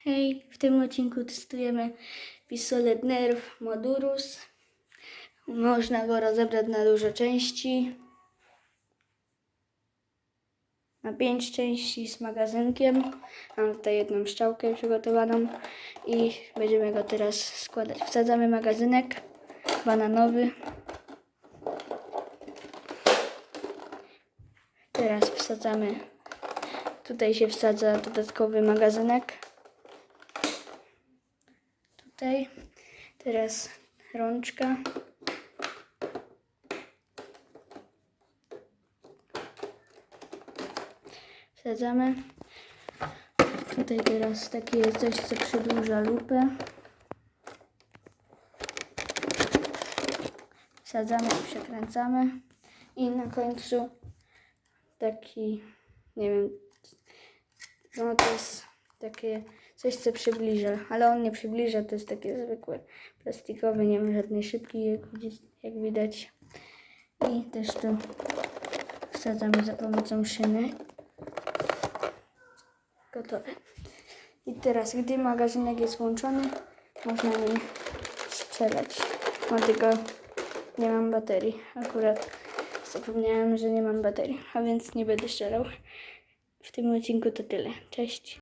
Hej, w tym odcinku testujemy pistolet Nerf Modurus. Można go rozebrać na duże części. Na pięć części z magazynkiem. Mam tutaj jedną strzałkę przygotowaną i będziemy go teraz składać. Wsadzamy magazynek bananowy. Teraz wsadzamy, tutaj się wsadza dodatkowy magazynek. Tutaj. Teraz rączka. Wsadzamy. Tutaj teraz takie coś, co przedłuża lupę. Wsadzamy przekręcamy. I na końcu taki, nie wiem, no to jest takie coś, co przybliża, ale on nie przybliża, to jest takie zwykłe plastikowe, nie ma żadnej szybki, jak, jak widać. I też tu wsadzamy za pomocą szyny. Gotowe. I teraz, gdy magazynek jest włączony, można nim strzelać. Mam tylko, nie mam baterii. Akurat zapomniałem, że nie mam baterii, a więc nie będę strzelał. W tym odcinku to tyle. Cześć.